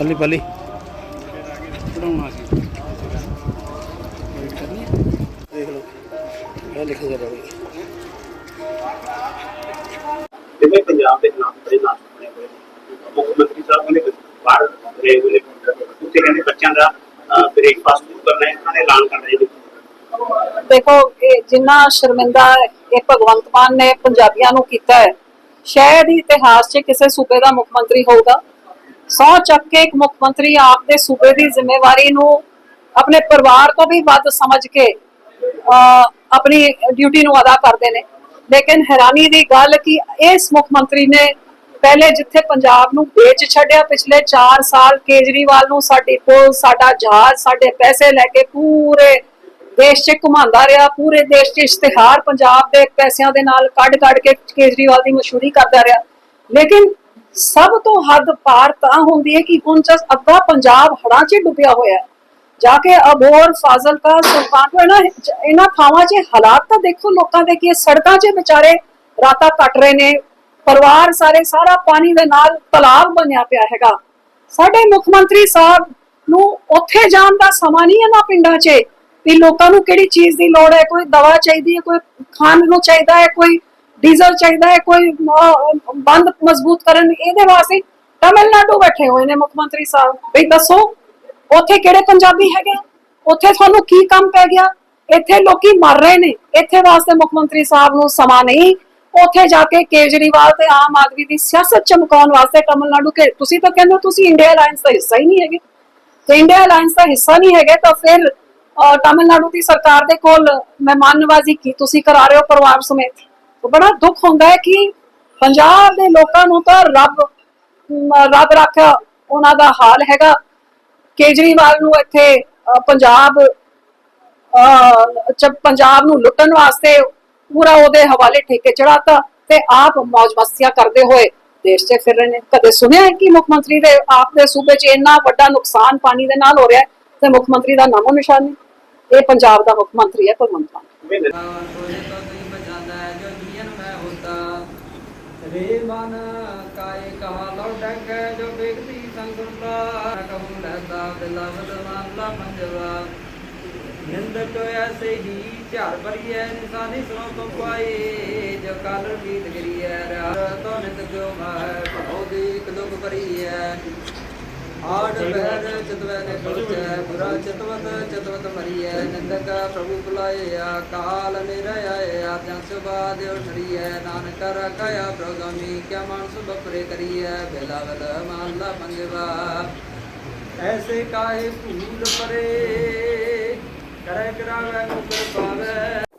balik balik. ਇਹ ਲਿਖਿਆ ਜਾ ਰਿਹਾ ਜਿਵੇਂ ਪੰਜਾਬ ਦੇ ਖਿਲਾਫ ਬੜੇ ਨਾਮ ਬਣੇ ਹੋਏ ਨੇ। ਮੁੱਖ ਮੰਤਰੀ ਸਾਹਿਬ ਨੇ ਬਾਹਰ ਗਏ ਹੋਏ ਨੇ ਉੱਥੇ ਕਹਿੰਦੇ ਬੱਚਿਆਂ ਦਾ ਬ੍ਰੇਕਫਾਸਟ ਕਰਨਾ ਹੈ ਉਹਨਾਂ ਨੇ ਐਲਾਨ ਕਰਨਾ ਹੈ ਦੇਖੋ ਇਹ ਜਿੰਨਾ ਸ਼ਰਮਿੰਦਾ ਇਹ ਭਗਵੰਤ ਮਾਨ ਨੇ ਪੰਜਾਬੀਆਂ ਨੂੰ ਕੀਤਾ ਹੈ ਸ਼ਾਇਦ ਹੀ ਇਤਿਹਾਸ 'ਚ ਕਿਸੇ ਸੂਬੇ ਦਾ ਮੁੱਖ ਮੰਤਰੀ ਹੋਊਗਾ। ਸੌ ਚੱਕ ਕੇ ਇੱਕ ਮੁੱਖ ਮੰਤਰੀ ਆਪ ਦੇ ਸੂਬੇ ਦੀ ਜ਼ਿੰਮੇਵਾਰੀ ਨੂੰ ਆਪਣੇ ਪਰਿਵਾਰ ਤੋਂ ਵੀ ਵੱਧ ਸਮਝ ਕੇ ਆਪਣੀ ਡਿਊਟੀ ਨੂੰ ਅਦਾ ਕਰਦੇ ਨੇ। ਲੇਕਿਨ ਹੈਰਾਨੀ ਦੀ ਗੱਲ ਕਿ ਇਸ ਮੁੱਖ ਮੰਤਰੀ ਨੇ ਪਹਿਲੇ ਜਿੱਥੇ ਪੰਜਾਬ ਨੂੰ ਵੇਚ ਛੱਡਿਆ, ਪਿਛਲੇ 4 ਸਾਲ ਕੇਜਰੀਵਾਲ ਨੂੰ ਸਾਡੀ ਪੁਲਿਸ, ਸਾਡਾ ਜਹਾਜ਼, ਸਾਡੇ ਪੈਸੇ ਲੈ ਕੇ ਪੂਰੇ ਦੇਸ਼ 'ਚ ਘੁਮਾਉਂਦਾ ਰਿਹਾ, ਪੂਰੇ ਦੇਸ਼ 'ਚ ਇਸ਼ਤਿਹਾਰ ਪੰਜਾਬ ਦੇ ਪੈਸਿਆਂ ਦੇ ਨਾਲ ਕੱਢ ਕੱਢ ਕੇ ਕੇਜਰੀਵਾਲ ਦੀ ਮਸ਼ਹੂਰੀ ਕਰਦਾ ਰਿਹਾ। ਲੇਕਿਨ ਸਭ ਤੋਂ ਹੱਦ ਪਾਰ ਤਾਂ ਹੁੰਦੀ ਹੈ ਕਿ ਹੁਣ ਜਸ ਅੱਧਾ ਪੰਜਾਬ ਹੜਾਂ 'ਚ ਡੁੱਬਿਆ ਹੋਇਆ ਹੈ। ਜਾ ਕੇ ਅਬੋਰ ਫਾਜ਼ਿਲਕਾ, ਸੁਲਤਾਨਪੁਰ ਨਾ, ਇਹਨਾਂ ਥਾਵਾਂ 'ਚ ਹਾਲਾਤ ਤਾਂ ਦੇਖੋ ਲੋਕਾਂ ਦੇ ਕੀ ਸੜਕਾਂ 'ਚ ਵਿਚਾਰੇ ਰਾਤਾਂ ਕੱਟ ਰਹੇ ਨੇ, ਪਰਿਵਾਰ ਸਾਰੇ, ਸਾਰਾ ਪਾਣੀ ਦੇ ਨਾਲ ਤਲਾਬ ਬਣਿਆ ਪਿਆ ਹੈਗਾ। ਸਾਡੇ ਮੁੱਖ ਮੰਤਰੀ ਸਾਹਿਬ ਨੂੰ ਉੱਥੇ ਜਾਣ ਦਾ ਸਮਾਂ ਨਹੀਂ ਇਹਨਾਂ ਪਿੰਡਾਂ 'ਚ, ਵੀ ਲੋਕਾਂ ਨੂੰ ਕਿਹੜੀ ਚੀਜ਼ ਦੀ ਲੋੜ ਹੈ, ਕੋਈ ਦਵਾ ਚਾਹੀਦੀ ਹੈ, ਕੋਈ ਖਾਣ ਨੂੰ ਚਾਹੀਦਾ ਹੈ, ਕੋਈ ਡੀਜ਼ਲ ਚਾਹੀਦਾ ਹੈ, ਕੋਈ ਬੰਦ ਮਜ਼ਬੂਤ ਕਰਨ, ਇਹਦੇ ਵਾਸਤੇ ਤਮਿਲਨਾਡੂ ਬੈਠੇ ਹੋਏ ਨੇ ਮੁੱਖ ਮੰਤਰੀ ਸਾਹਿਬ। ਵੀ ਦੱਸੋ ਉੱਥੇ ਕਿਹੜੇ ਪੰਜਾਬੀ ਹੈਗੇ ਉੱਥੇ ਤੁਹਾਨੂੰ ਕੀ ਕੰਮ ਪੈ ਗਿਆ? ਇੱਥੇ ਲੋਕੀ ਮਰ ਰਹੇ ਨੇ। ਇੱਥੇ ਵਾਸਤੇ ਮੁੱਖ ਮੰਤਰੀ ਸਾਹਿਬ ਨੂੰ ਸਮਾਂ ਨਹੀਂ। ਉੱਥੇ ਜਾ ਕੇ ਕੇਜਰੀਵਾਲ ਤੇ ਆਮ ਆਦਮੀ ਦੀ ਸਿਆਸਤ ਚਮਕਾਉਣ ਵਾਸਤੇ ਤਮਿਲਨਾਡੂ ਕੇ ਤੁਸੀਂ ਤਾਂ ਕਹਿੰਦੇ ਤੁਸੀਂ ਇੰਡੀਆ ਅਲਾਈਅੰਸ ਦਾ ਹਿੱਸਾ ਹੀ ਨਹੀਂ ਹੈਗੇ। ਤੇ ਇੰਡੀਆ ਅਲਾਈਅੰਸ ਦਾ ਹਿੱਸਾ ਨਹੀਂ ਹੈਗੇ ਤਾਂ ਫਿਰ ਤਾਮਿਲਨਾਡੂ ਦੀ ਸਰਕਾਰ ਦੇ ਕੋਲ ਮਹਿਮਾਨ ਨਵਾਜ਼ੀ ਕੀ ਤੁਸੀਂ ਕਰਾ ਰਹੇ ਹੋ ਪਰਿਵਾਰ ਸਮੇਤ? ਤਾਂ ਬੜਾ ਦੁੱਖ ਹੁੰਦਾ ਹੈ ਕਿ ਪੰਜਾਬ ਦੇ ਲੋਕਾਂ ਨੂੰ ਤਾਂ ਰੱਬ ਰੱਬ ਰੱਖਾ ਉਹਨਾਂ ਦਾ ਹਾਲ ਹੈਗਾ। ਕੇਜਰੀਵਾਲ ਨੂੰ ਇੱਥੇ ਪੰਜਾਬ ਪੰਜਾਬ ਨੂੰ ਲੁੱਟਣ ਵਾਸਤੇ ਪੂਰਾ ਉਹਦੇ ਹਵਾਲੇ ਠੇਕੇ ਚੜਾਤਾ ਤੇ ਆਪ ਮौज ਮਸਤੀਆਂ ਕਰਦੇ ਹੋਏ ਦੇਸ਼ 'ਚ ਫਿਰ ਰਹੇ ਨੇ ਕਦੇ ਸੁਣਿਆ ਹੈ ਕਿ ਮੁੱਖ ਮੰਤਰੀ ਦੇ ਆਪ ਦੇ ਸੂਬੇ 'ਚ ਇੰਨਾ ਵੱਡਾ ਨੁਕਸਾਨ ਪਾਣੀ ਦੇ ਨਾਲ ਹੋ ਰਿਹਾ ਤੇ ਮੁੱਖ ਮੰਤਰੀ ਦਾ ਨਾਮੋ ਨਿਸ਼ਾਨ? ਨਹੀਂ ਇਹ ਪੰਜਾਬ ਦਾ ਮੁੱਖ ਮੰਤਰੀ ਹੈ ਭਗਵੰਤ ਮਾਨ। ਰੇ ਕਾਇ ਕਹਾ ਲਉ ਡੰਗੈ, ਜੋ ਵੇਖਦੀ ਸੰਗੁਣਤਾ ਕਹੂ ਲਹਿਦਾ ਬਿਲਾਵਦ ਮਾਲਾ ਮੰਜਵਾ ਨਿੰਦਕ ਐਸੇ ਹੀ ਝਾਰ ਭਰੀਐ, ਨਿਸਾਨੀ ਸੁਨੋ ਤੋ ਪਾਏ ਜੋ ਕਲ ਬੀਤ ਗਰੀਐ ਰਾਤ ਤੋ ਨਿਤ ਜੋ ਮਹਿ, ਭਉ ਦੀ ਕਦੁਕ ਭਰੀਐ। ਆਡ ਬਹਿਰ ਚਤਵੈ ਨੇ ਪਰਚੈ ਬੁਰਾ ਚਤਵਤ ਚਤਵਤ ਮਰੀਐ, ਨਿੰਦਕਾ ਪ੍ਰਭੂ ਬੁਲਾਇਆ ਕਾਲ ਨਿਰਆਇਆ ਤਨ ਸੁਭਾ ਦੇਉ ਠਰੀਐ ਨਾਨਕ ਰਖਾਇਆ ਪ੍ਰਗਮੀ ਕਿਆ ਮਨ ਸੁਭ ਪਰੇ ਕਰੀਐ ਬਿਲਾਵਲ ਮਾਲਾ ਪੰਜਵਾ। ਐਸੇ ਕਾਹੇ ਭੂਲ ਪਰੇ, ਕਰੈ ਕਰਾਵੇ ਮੁਕਰ ਪਾਵੇ।